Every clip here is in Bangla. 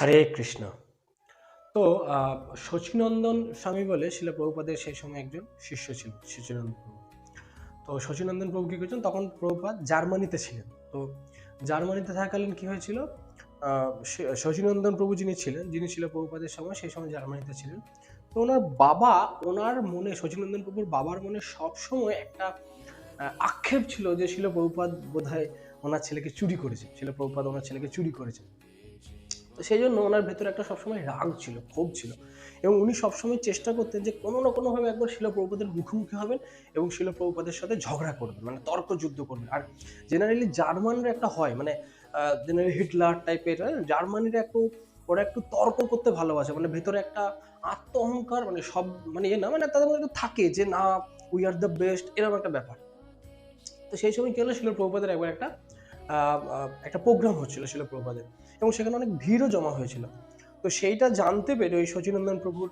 হরে কৃষ্ণ। তো শচীনন্দন স্বামী বলে শিল প্রভুপাদের সেই সময় একজন শিষ্য ছিল শচীনন্দন প্রভু। তো শচীনন্দন প্রভু কি করেছেন? তখন প্রভুপাদ জার্মানিতে ছিলেন। তো জার্মানিতে থাকাকালীন কি হয়েছিল? শচীনন্দন প্রভু যিনি ছিলেন, যিনি ছিল প্রভুপাদের সময় সেই সময় জার্মানিতে ছিলেন। তো ওনার বাবা, ওনার মনে শচীনন্দন প্রভুর বাবার মনে সবসময় একটা আক্ষেপ ছিল যে শিল প্রভুপাদ বোধহয় ওনার ছেলেকে চুরি করেছে। শিল প্রভুপাদ ওনার ছেলেকে চুরি করেছে। তো সেই জন্য ওনার ভেতরে একটা সবসময় রাগ ছিল, ক্ষোভ ছিল। এবং উনি সবসময় চেষ্টা করতেন যে কোনো না কোনোভাবে একবার শিল প্রভুপাদের মুখোমুখি হবেন এবং শিল প্রভুপাদের সাথে ঝগড়া করবেন মানে তর্ক যুদ্ধ করবেন। আর জেনারেলি জার্মানরা একটা হয় মানে জেনারেলি হিটলার টাইপের জার্মানিরা একটু, ওরা একটু তর্ক করতে ভালোবাসে মানে ভেতরে একটা আত্ম অহংকার মানে সব মানে ইয়ে না মানে তাদের মধ্যে একটু থাকে যে না উই আর দ্য বেস্ট এরকম একটা ব্যাপার। তো সেই সময় কি হলো শিল প্রভুপাদের একবার একটা একটা প্রোগ্রাম হচ্ছিল শিল প্রভুপাদের এবং সেখানে অনেক ভিড়ও জমা হয়েছিল। তো সেইটা জানতে পেরে ওই শচীনন্দন প্রভুর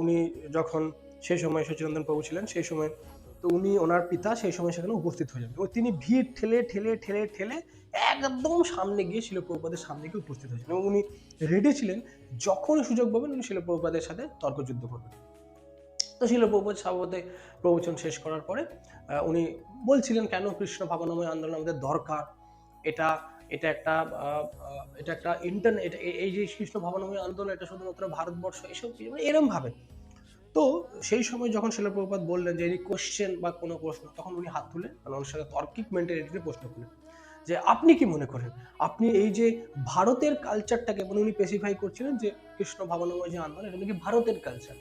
উনি যখন সেই সময় শচীনন্দন প্রভু ছিলেন, সেই সময় তো উনি ওনার পিতা সেই সময় সেখানে উপস্থিত হয়ে যান এবং তিনি ভিড় ঠেলে ঠেলে ঠেলে ঠেলে একদম সামনে গিয়ে শিল প্রভুপাদের সামনে গিয়ে উপস্থিত হয়েছেন এবং উনি রেডি ছিলেন, যখনই সুযোগ পাবেন উনি শিল প্রভুপাদের সাথে তর্কযুদ্ধ করবেন। তো শিল প্রভুপাদ স্বভাবতে প্রবচন শেষ করার পরে উনি বলছিলেন, কেন কৃষ্ণ ভাবনাময় আন্দোলন আমাদের দরকার? এটা এটা একটা এটা একটা ইন্টারনেট এই- যে কৃষ্ণ ভাবনাময় আন্দোলন, এটা শুধুমাত্র ভারতবর্ষ, এসব মানে এরম ভাবে। তো সেই সময় যখন শিল প্রভুপাত বললেন যে এই কোশ্চেন বা কোনো প্রশ্ন, তখন উনি হাত তুলে মানে ওনার সাথে তার্কিক মেন্টালিটিতে প্রশ্ন করলেন যে আপনি কি মনে করেন? আপনি এই যে ভারতের কালচারটাকে মানে উনি স্পেসিফাই করছিলেন যে কৃষ্ণ ভাবনাময় যে আন্দোলন, এটা নাকি ভারতের কালচার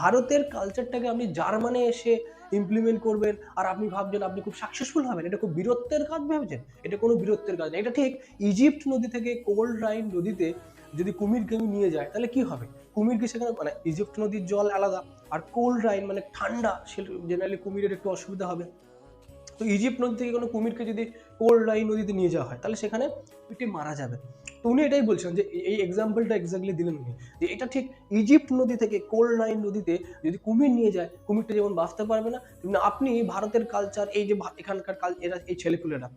ভারতের কালচারটাকে আপনি জার্মানে এসে ইমপ্লিমেন্ট করবেন, আর আপনি ভাবছেন আপনি খুব সাকসেসফুল হবেন। এটা খুব বীরত্বের কাজ ভেবেছেন? এটা কোনো বীরত্বের কাজ না। এটা ঠিক ইজিপ্ট নদী থেকে কোল্ড রাইন নদীতে যদি কুমির কেউ নিয়ে যায়, তাহলে কি হবে? কুমির কি সেখানে মানে ইজিপ্ট নদীর জল আলাদা, আর কোল্ড রাইন মানে ঠান্ডা, সে জেনারেলি কুমিরের একটু অসুবিধা হবে। তো ইজিপ্ট নদী থেকে কোনো কুমিরকে যদি কোল্ড রাইন নদীতে নিয়ে যাওয়া হয়, তাহলে সেখানে কুমিরটি মারা যাবে। তো উনি এটাই বলছেন যে এই এক্সাম্পলটা এক্স্যাক্টলি দিলেন উনি, যে এটা ঠিক ইজিপ্ট নদী থেকে কোল্ড রাইন নদীতে যদি কুমির নিয়ে যায়, কুমিরটা যেমন বাঁচতে পারবে না, তেমনি আপনি ভারতের কালচার এই যে এখানকার কাল এরা, এই ছেলেপুলেরা,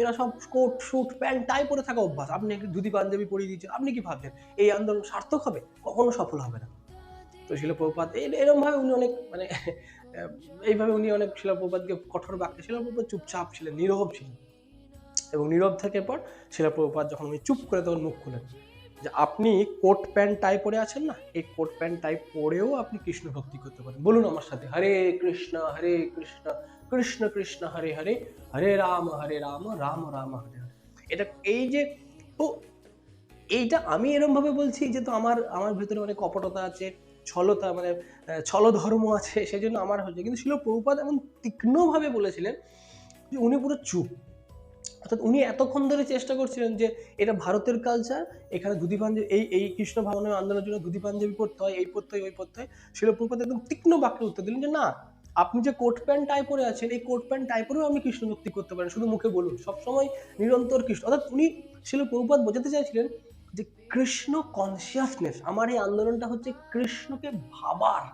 এরা সব কোট শুট প্যান্ট টাই পরে থাকা অভ্যাস। আপনি ধুতি পাঞ্জাবি পরিয়ে দিচ্ছেন আপনি কি ভাবছেন? এই আন্দোলন সার্থক হবে? কখনো সফল হবে না। তো শিলপ্রপাত এরকম ভাবে উনি অনেক মানে এইভাবে উনি অনেক শিলপ্রপাতকে কঠোর বাক্যে, শিলপ্রপাত চুপচাপ ছিলেন, নীরব ছিলেন। এবং নীরব থাকার পর শিলপ্রপাত যখন উনি চুপ করে তখন মুখ খুলেন, যে আপনি কোট প্যান্ট টাই পরে আছেন না? এই কোট প্যান্ট টাই পরেও আপনি কৃষ্ণ ভক্তি করতে পারেন। বলুন আমার সাথে, হরে কৃষ্ণ হরে কৃষ্ণ কৃষ্ণ কৃষ্ণ, হরে হরে হরে রাম হরে রাম রাম রাম, হরে হরে। এটা এই যে, তো এইটা আমি এরম ভাবে বলছি যে তো আমার আমার ভেতরে অনেক কপটতা আছে ছলতা মানে আহ, ছলধর্ম আছে সেই জন্য আমার হচ্ছে কিন্তু শিল প্রভুপাত এমন তীক্ষ্ণভাবে বলেছিলেন যে উনি পুরো চুপ। অর্থাৎ উনি এতক্ষণ ধরে চেষ্টা করছিলেন যে এটা ভারতের কালচার এখানে ধুতি পাঞ্জাবি এই এই কৃষ্ণ ভাবনার আন্দোলনের জন্য ধুতি পাঞ্জাবি পড়তে হয় এই পড়তে হয় ওই পড়তে হয়। শিল প্রভুপাত একদম তীক্ষ্ণ বাক্যে উত্তর দিলেন যে না আপনি যে কোট প্যান্ট টাই পরে আছেন এই কোট প্যান্ট টাই পরেও আপনি কৃষ্ণ ভক্তি করতে পারেন শুধু মুখে বলুন। সবসময় নিরন্তর কৃষ্ণ অর্থাৎ উনি শিল প্রভুপাত বোঝাতে চাইছিলেন যে কৃষ্ণ কনসিয়াসনেস আমার এই আন্দোলনটা হচ্ছে কৃষ্ণকে ভাবার।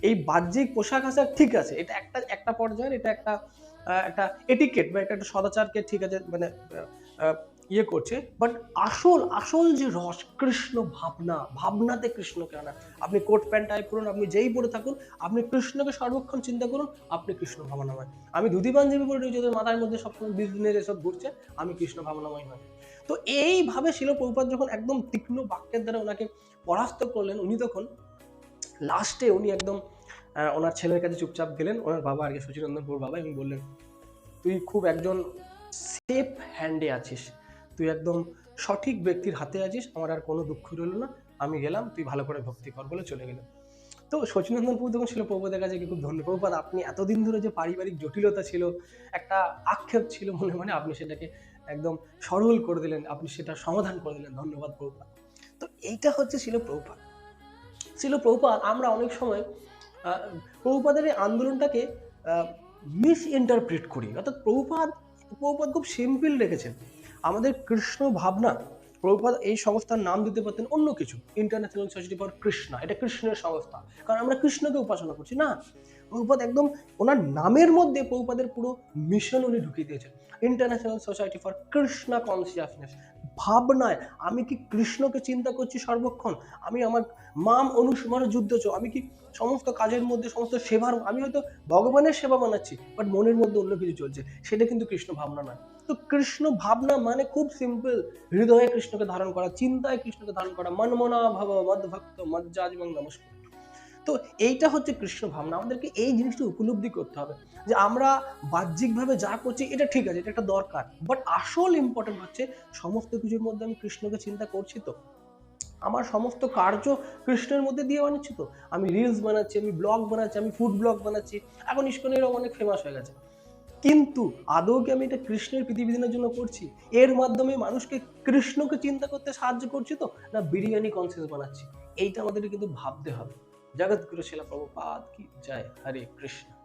এই বাহ্যিক পোশাক আশাক ঠিক আছে, এটা একটা একটা পর্যায়ের, এটা একটা একটা এটিকেট বা একটা একটা সদাচারকে ঠিক আছে মানে ইয়ে করছে বাট আসল আসল যে রস, কৃষ্ণ ভাবনা, ভাবনাতে কৃষ্ণকে আনা আপনি কোট প্যান্ট টাইপ করুন আপনি যেই পরে থাকুন, আপনি কৃষ্ণকে সর্বক্ষণ চিন্তা করুন, আপনি কৃষ্ণ ভাবনাময়। আমি দুধি পাঞ্জাবি পরে ওদের মাথার মধ্যে সবসময় বিজনেস এসব ঘুরছে, আমি কৃষ্ণ ভাবনাময় নয় তো এইভাবে শিল প্রভুপাত যখন একদম তীক্ষ্ণ বাক্যের দ্বারা ওনাকে পরাস্ত করলেন, উনি তখন লাস্টে উনি একদম ওনার ছেলের কাছে চুপচাপ গেলেন, ওনার বাবা আর কি শচীনন্দনপুর বাবা এবং বললেন, তুই খুব একজন সেফ হ্যান্ডে আছিস। তুই একদম সঠিক ব্যক্তির হাতে আছিস, আমার আর কোনো দুঃখ রইল না। আমি গেলাম, তুই ভালো করে ভক্তি কর বলে চলে গেলাম। তো শচীনন্দন প্রভু তখন ছিল, প্রভুদের কাছে খুব ধন্য প্রভুপাত আপনি এতদিন ধরে যে পারিবারিক জটিলতা ছিল, একটা আক্ষেপ ছিল মনে মনে, আপনি সেটাকে একদম সরল করে দিলেন, আপনি সেটা সমাধান করে দিলেন। ধন্যবাদ প্রভুপাত তো এইটা হচ্ছে ছিল প্রভুপাত ছিল প্রভুপাত আমরা অনেক সময় প্রভুপাদের এই আন্দোলনটাকে মিস ইন্টারপ্রিট করি। অর্থাৎ প্রভুপাদ প্রভুপাদ খুব সিম্পল রেখেছেন। আমাদের কৃষ্ণ ভাবনা, প্রভুপাদ এই সংস্থার নাম দিতে পারতেন অন্য কিছু। ইন্টারন্যাশনাল সোসাইটি ফর কৃষ্ণা এটা কৃষ্ণের সংস্থা। কারণ আমরা কৃষ্ণকে উপাসনা করছি, না? প্রভুপাদ একদম ওনার নামের মধ্যে প্রভুপাদের পুরো মিশন উনি ঢুকিয়ে দিয়েছেন। International Society for Krishna Consciousness ভাবনায় আমি কি কৃষ্ণকে চিন্তা করছি সর্বক্ষণ? আমি আমার মাম অনুস্মরণ যুদ্ধ চ, আমি কি সমস্ত কাজের মধ্যে, সমস্ত সেবার, আমি হয়তো ভগবানের সেবা বানাচ্ছি বাট মনের মধ্যে অন্য কিছু চলছে। সেটা কিন্তু কৃষ্ণ ভাবনা নয়। তো কৃষ্ণ ভাবনা মানে খুব সিম্পল হৃদয়ে কৃষ্ণকে ধারণ করা, চিন্তায় কৃষ্ণকে ধারণ করা, মনমনা ভাব মদ ভক্ত মজ্জাজ এবং নমস্কার। তো এইটা হচ্ছে কৃষ্ণ ভাবনা। আমাদেরকে এই জিনিসটা উপলব্ধি করতে হবে যে আমরা বাহ্যিকভাবে যা করছি, এটা ঠিক আছে, এটা একটা দরকার। বাট আসল ইম্পর্টেন্ট হচ্ছে সমস্ত কিছুর মধ্যে আমি কৃষ্ণকে চিন্তা করছি তো। আমার সমস্ত কার্য কৃষ্ণের মধ্যে দিয়ে বানাচ্ছি তো। আমি রিলস বানাচ্ছি, আমি ব্লগ বানাচ্ছি, আমি ফুড ব্লগ বানাচ্ছি। এখন ইস্কনেরও অনেক ফেমাস হয়ে গেছে। কিন্তু আদৌ কি আমি এটা কৃষ্ণের পৃথিবীদিনের জন্য করছি? এর মাধ্যমে মানুষকে কৃষ্ণকে চিন্তা করতে সাহায্য করছি তো? না বিরিয়ানি কনসিয়াস বানাচ্ছি? এইটা আমাদের কিন্তু ভাবতে হবে। জগৎগুরু শিলা প্রভুপাদ কি? জয় হরে কৃষ্ণ।